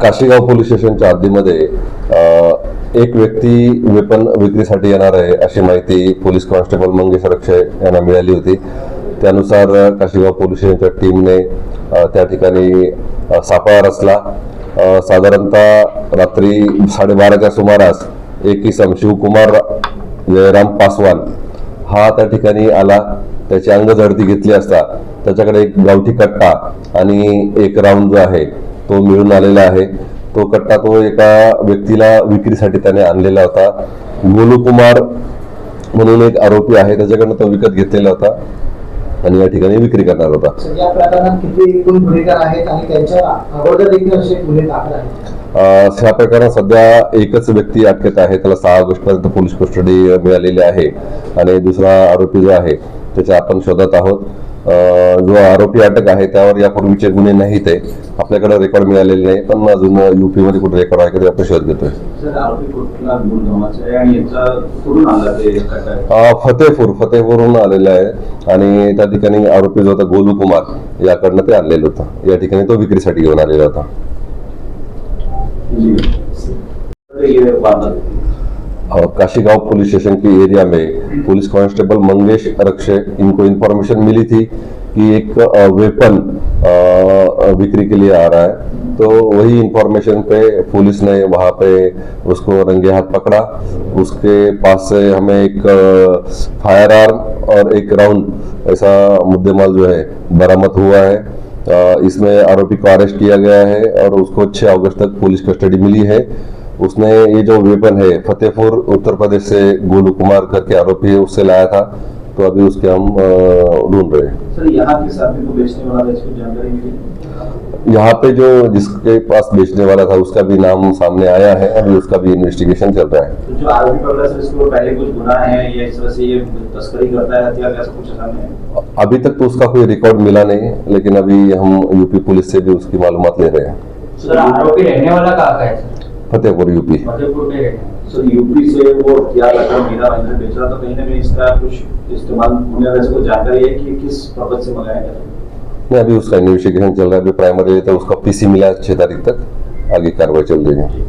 Kashigaon police स्टेशनच्या हद्दीमध्ये एक व्यक्ती वेपन विक्रीसाठी येणार आहे अशी माहिती पोलीस कॉन्स्टेबल मंगेश रक्षे यांना मिळाली होती. त्यानुसार काशीगाव पोलीस स्टेशनच्या टीमने त्या ठिकाणी सापळा रचला. साधारणतः रात्री साडेबाराच्या सुमारास एक इसम शिवकुमार जयराम पासवान हा त्या ठिकाणी आला. त्याची अंगझडती घेतली असता त्याच्याकडे एक गावठी कट्टा आणि एक राऊंड जो आहे तो मिळून आलेला आहे. तो कट्टा तो एका व्यक्तीला विक्रीसाठी त्याने आणलेला होता. गोलू कुमार म्हणून एक आरोपी आहे त्याच्याकडनं तो विकत घेतलेला होता आणि या ठिकाणी विक्री करणार होता. ह्या प्रकरणात सध्या एकच व्यक्ती अटकेत आहे त्याला सहा ऑगस्ट पर्यंत पोलीस कस्टडी मिळालेली आहे. आणि दुसरा आरोपी जो आहे त्याच्या आपण शोधत आहोत. जो आरोपी अटक आहे त्यावर यापूर्वीचे गुन्हे नाहीत आहे आपल्याकडे रेकॉर्ड मिळालेले नाही पण अजून युपी मध्ये कुठे रेकॉर्ड आहे का आपण शोध घेतोय. फतेपूर फतेपूरहून आलेला आहे. आणि त्या ठिकाणी आरोपी जो होता गोलू कुमार याकडनं ते आणलेलं होतं. या ठिकाणी तो विक्रीसाठी घेऊन आलेला होता. काशीगांव पुलिस स्टेशन के एरिया में पुलिस कांस्टेबल मंगेश रक्षे, इनको इंफॉर्मेशन मिली थी कि एक वेपन बिक्री के लिए आ रहा है। तो वही इंफॉर्मेशन पे पुलिस ने वहाँ पे उसको रंगे हाथ पकड़ा। उसके पास से हमें एक फायर आर्म और एक राउंड ऐसा मुद्देमाल जो है बरामद हुआ है। इसमें आरोपी को अरेस्ट किया गया है और उसको 6 अगस्त तक पुलिस कस्टडी मिली है। उसने ये जो वेपन है फतेहपुर उत्तर प्रदेश से गोलू कुमार करके आरोपी है उससे लाया था। तो अभी उसके हम ढूंढ रहे हैं। यहाँ पे जो जिसके पास बेचने वाला था उसका भी नाम सामने आया है। अभी उसका भी इन्वेस्टिगेशन चल रहा है। तो जो आरोपी पकड़ा सर इसको पहले कुछ गुना है या इस तरह से ये तस्करी करता है हथियार ऐसा कुछ सामने अभी तक तो उसका कोई रिकॉर्ड मिला नहीं लेकिन अभी हम यूपी पुलिस से भी उसकी मालूमात ले रहे हैं। सर आरोपी रहने वाला कहाँ का है फतेहपुर यूपी फतेहपुर में सर यूपी से वो हथियार रकम मीरा रंजन बेच रहा था कहीं ना कहीं इसका कुछ इस्तेमाल होने वाला इसको जानकारी है कि किस पर्पज से मंगाया गया नहीं अभी उसका इन्वेस्टिगेशन चल रहा है अभी प्राइमरी तो उसका पीसी मिला छह तारीख तक। आगे कार्रवाई चल रही है।